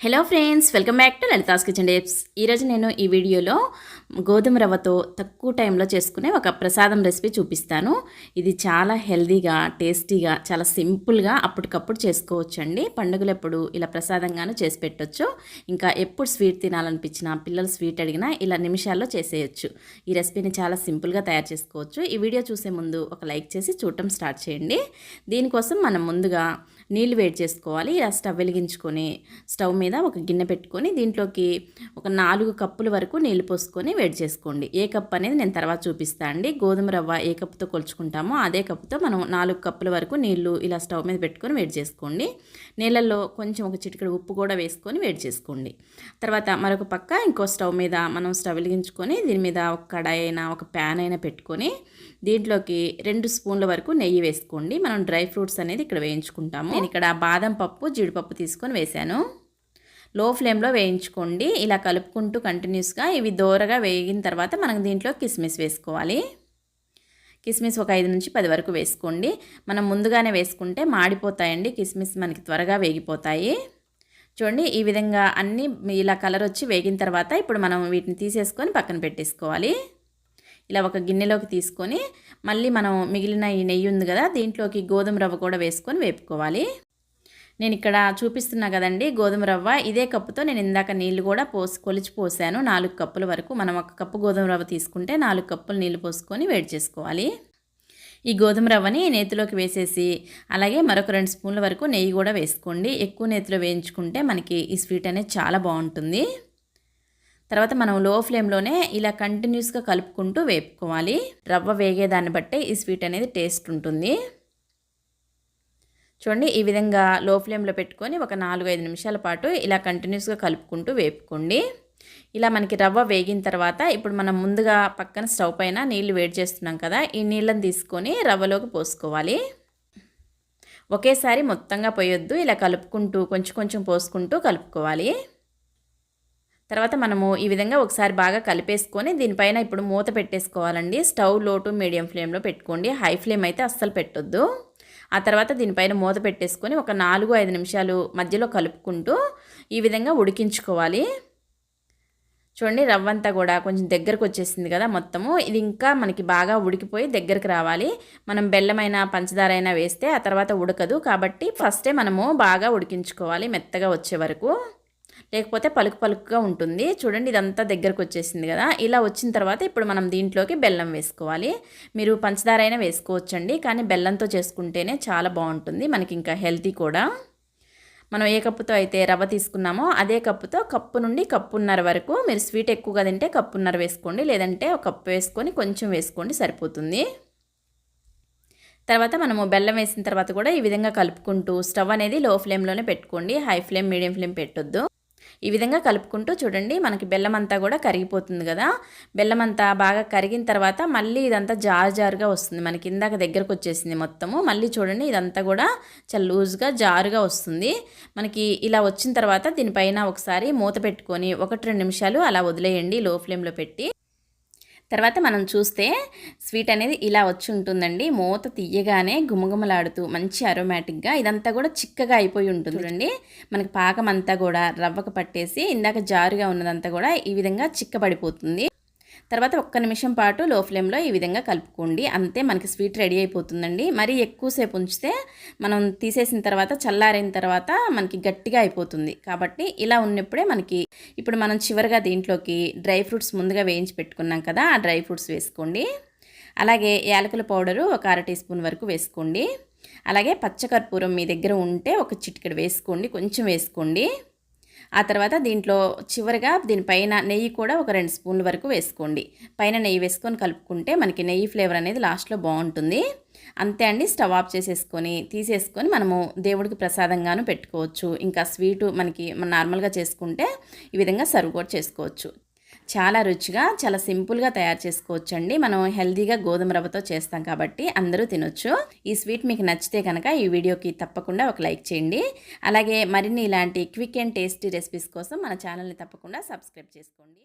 Hello friends welcome back to Lalitha's kitchen డేప్స్ ఈరోజు నేను ఈ వీడియోలో గోధుమ రవ్వతో తక్కువ టైంలో చేసుకునే ఒక ప్రసాదం రెసిపీ చూపిస్తాను. ఇది చాలా హెల్దీగా టేస్టీగా చాలా సింపుల్గా అప్పటికప్పుడు చేసుకోవచ్చు అండి పండుగలప్పుడు ఇలా ప్రసాదంగాను చేసి పెట్టొచ్చు. ఇంకా ఎప్పుడు స్వీట్ తినాలనిపించినా పిల్లలు స్వీట్ అడిగినా ఇలా నిమిషాల్లో చేసేయచ్చు. ఈ రెసిపీని చాలా సింపుల్గా తయారు చేసుకోవచ్చు. ఈ వీడియో చూసే ముందు ఒక లైక్ చేసి చూడటం స్టార్ట్ చేయండి. దీనికోసం మనం ముందుగా నీళ్ళు వేడి చేసుకోవాలి. ఇలా స్టవ్ వెలిగించుకొని స్టవ్ మీద ఒక గిన్నె పెట్టుకొని దీంట్లోకి ఒక నాలుగు కప్పుల వరకు నీళ్ళు పోసుకొని వేడి చేసుకోండి. ఏ కప్ అనేది నేను తర్వాత చూపిస్తాను అండి. గోధుమ రవ్వ ఏ కప్పుతో కొలుచుకుంటామో అదే కప్పుతో మనం నాలుగు కప్పుల వరకు నీళ్ళు ఇలా స్టవ్ మీద పెట్టుకొని వేడి చేసుకోండి. నీళ్ళల్లో కొంచెం ఒక చిటికెడు ఉప్పు కూడా వేసుకొని వేడి చేసుకోండి. తర్వాత మరొక పక్క ఇంకో స్టవ్ మీద మనం స్టవ్ వెలిగించుకొని దీని మీద ఒక కడాయి అయినా ఒక ప్యాన్ అయినా పెట్టుకొని దీంట్లోకి రెండు స్పూన్ల వరకు నెయ్యి వేసుకోండి. మనం డ్రై ఫ్రూట్స్ అనేది ఇక్కడ వేయించుకుంటాము. నేను ఇక్కడ బాదం పప్పు జీడిపప్పు తీసుకొని వేశాను. లో ఫ్లేమ్లో వేయించుకోండి. ఇలా కలుపుకుంటూ కంటిన్యూస్గా ఇవి దోరగా వేగిన తర్వాత మనం దీంట్లో కిస్మిస్ వేసుకోవాలి. కిస్మిస్ ఒక ఐదు నుంచి పది వరకు వేసుకోండి. మనం ముందుగానే వేసుకుంటే మాడిపోతాయండి. కిస్మిస్ మనకి త్వరగా వేగిపోతాయి. చూడండి ఈ విధంగా అన్నీ ఇలా కలర్ వచ్చి వేగిన తర్వాత ఇప్పుడు మనం వీటిని తీసేసుకొని పక్కన పెట్టేసుకోవాలి. ఇలా ఒక గిన్నెలోకి తీసుకొని మళ్ళీ మనం మిగిలిన ఈ నెయ్యి ఉంది కదా దీంట్లోకి గోధుమ రవ్వ కూడా వేసుకొని వేపుకోవాలి. నేను ఇక్కడ చూపిస్తున్నా కదండి గోధుమ రవ్వ. ఇదే కప్పుతో నేను ఇందాక నీళ్ళు కూడా పోసి కొలిచి పోసాను. నాలుగు కప్పుల వరకు మనం ఒక కప్పు గోధుమ రవ్వ తీసుకుంటే నాలుగు కప్పులు నీళ్ళు పోసుకొని వేడి చేసుకోవాలి. ఈ గోధుమ రవ్వని నేతిలోకి వేసేసి అలాగే మరొక రెండు స్పూన్ల వరకు నెయ్యి కూడా వేసుకోండి. ఎక్కువ నేతిలో వేయించుకుంటే మనకి ఈ స్వీట్ అనేది చాలా బాగుంటుంది. తర్వాత మనం లో ఫ్లేమ్లోనే ఇలా కంటిన్యూస్గా కలుపుకుంటూ వేపుకోవాలి. రవ్వ వేగేదాన్ని బట్టే ఈ స్వీట్ అనేది టేస్ట్ ఉంటుంది. చూడండి ఈ విధంగా లో ఫ్లేమ్లో పెట్టుకొని ఒక నాలుగు ఐదు నిమిషాల పాటు ఇలా కంటిన్యూస్గా కలుపుకుంటూ వేపుకోండి. ఇలా మనకి రవ్వ వేగిన తర్వాత ఇప్పుడు మనం ముందుగా పక్కన స్టవ్ పైన నీళ్ళు వేడి చేస్తున్నాం కదా ఈ నీళ్ళని తీసుకొని రవ్వలోకి పోసుకోవాలి. ఒకేసారి మొత్తంగా పోయొద్దు ఇలా కలుపుకుంటూ కొంచెం కొంచెం పోసుకుంటూ కలుపుకోవాలి. తర్వాత మనము ఈ విధంగా ఒకసారి బాగా కలిపేసుకొని దీనిపైన ఇప్పుడు మూత పెట్టేసుకోవాలండి. స్టవ్ లోటు మీడియం ఫ్లేమ్లో పెట్టుకోండి. హై ఫ్లేమ్ అయితే అస్సలు పెట్టొద్దు. ఆ తర్వాత దీనిపైన మూత పెట్టేసుకొని ఒక నాలుగు ఐదు నిమిషాలు మధ్యలో కలుపుకుంటూ ఈ విధంగా ఉడికించుకోవాలి. చూడండి రవ్వంతా కూడా కొంచెం దగ్గరకు వచ్చేసింది కదా మొత్తము. ఇది ఇంకా మనకి బాగా ఉడికిపోయి దగ్గరకు రావాలి. మనం బెల్లమైన పంచదార అయినా వేస్తే ఆ తర్వాత ఉడకదు. కాబట్టి ఫస్టే మనము బాగా ఉడికించుకోవాలి మెత్తగా వచ్చే వరకు. లేకపోతే పలుకు పలుకుగా ఉంటుంది. చూడండి ఇదంతా దగ్గరకు వచ్చేసింది కదా. ఇలా వచ్చిన తర్వాత ఇప్పుడు మనం దీంట్లోకి బెల్లం వేసుకోవాలి. మీరు పంచదార అయినా వేసుకోవచ్చండి కానీ బెల్లంతో చేసుకుంటేనే చాలా బాగుంటుంది. మనకి ఇంకా హెల్తీ కూడా. మనం ఏ కప్పుతో అయితే రవ్వ తీసుకున్నామో అదే కప్పుతో కప్పు నుండి కప్పున్నర వరకు మీరు స్వీట్ ఎక్కువగా తింటే కప్పున్నర వేసుకోండి లేదంటే ఒక కప్పు వేసుకొని కొంచెం వేసుకోండి సరిపోతుంది. తర్వాత మనము బెల్లం వేసిన తర్వాత కూడా ఈ విధంగా కలుపుకుంటూ స్టవ్ అనేది లో ఫ్లేమ్లోనే పెట్టుకోండి. హై ఫ్లేమ్ మీడియం ఫ్లేమ్ పెట్టొద్దు. ఈ విధంగా కలుపుకుంటూ చూడండి మనకి బెల్లం అంతా కూడా కరిగిపోతుంది కదా. బెల్లం అంతా బాగా కరిగిన తర్వాత మళ్ళీ ఇదంతా జారు జారుగా వస్తుంది. మనకి ఇందాక దగ్గరకు వచ్చేసింది మొత్తము. మళ్ళీ చూడండి ఇదంతా కూడా చాలా లూజ్గా జారుగా వస్తుంది. మనకి ఇలా వచ్చిన తర్వాత దీనిపైన ఒకసారి మూత పెట్టుకొని ఒకటి రెండు నిమిషాలు అలా వదిలేయండి లో ఫ్లేమ్లో పెట్టి. తర్వాత మనం చూస్తే స్వీట్ అనేది ఇలా వచ్చి ఉంటుందండి. మూత తీయగానే గుమగుమలాడుతూ మంచి అరోమాటిక్గా ఇదంతా కూడా చిక్కగా అయిపోయి ఉంటుంది చూడండి. మనకి పాకం అంతా కూడా రవ్వకు పట్టేసి ఇందాక జారుగా ఉన్నదంతా కూడా ఈ విధంగా చిక్కబడిపోతుంది. తర్వాత ఒక్క నిమిషం పాటు లో ఫ్లేమ్లో ఈ విధంగా కలుపుకోండి. అంతే మనకి స్వీట్ రెడీ అయిపోతుందండి. మరీ ఎక్కువసేపు ఉంచితే మనం తీసేసిన తర్వాత చల్లారిన తర్వాత మనకి గట్టిగా అయిపోతుంది. కాబట్టి ఇలా ఉన్నప్పుడే మనకి ఇప్పుడు మనం చివరిగా దీంట్లోకి డ్రై ఫ్రూట్స్ ముందుగా వేయించి పెట్టుకున్నాం కదా ఆ డ్రై ఫ్రూట్స్ వేసుకోండి. అలాగే యాలకుల పౌడరు ఒక అర టీ స్పూన్ వరకు వేసుకోండి. అలాగే పచ్చకర్పూరం మీ దగ్గర ఉంటే ఒక చిటికెడు వేసుకోండి. కొంచెం వేసుకోండి. ఆ తర్వాత దీంట్లో చివరిగా దీనిపైన నెయ్యి కూడా ఒక రెండు స్పూన్ల వరకు వేసుకోండి. పైన నెయ్యి వేసుకొని కలుపుకుంటే మనకి నెయ్యి ఫ్లేవర్ అనేది లాస్ట్లో బాగుంటుంది. అంతే అండి స్టవ్ ఆఫ్ చేసేసుకొని తీసేసుకొని మనము దేవుడికి ప్రసాదంగాను పెట్టుకోవచ్చు. ఇంకా స్వీటు మనకి నార్మల్గా చేసుకుంటే ఈ విధంగా సర్వ్ కూడా చేసుకోవచ్చు. చాలా రుచిగా చాలా సింపుల్గా తయారు చేసుకోవచ్చండి. మనం హెల్దీగా గోధుమ రవ్వతో చేస్తాం కాబట్టి అందరూ తినొచ్చు. ఈ స్వీట్ మీకు నచ్చితే కనుక ఈ వీడియోకి తప్పకుండా ఒక లైక్ చేయండి. అలాగే మరిన్ని ఇలాంటి క్విక్ అండ్ టేస్టీ రెసిపీస్ కోసం మన ఛానల్ని తప్పకుండా సబ్స్క్రైబ్ చేసుకోండి.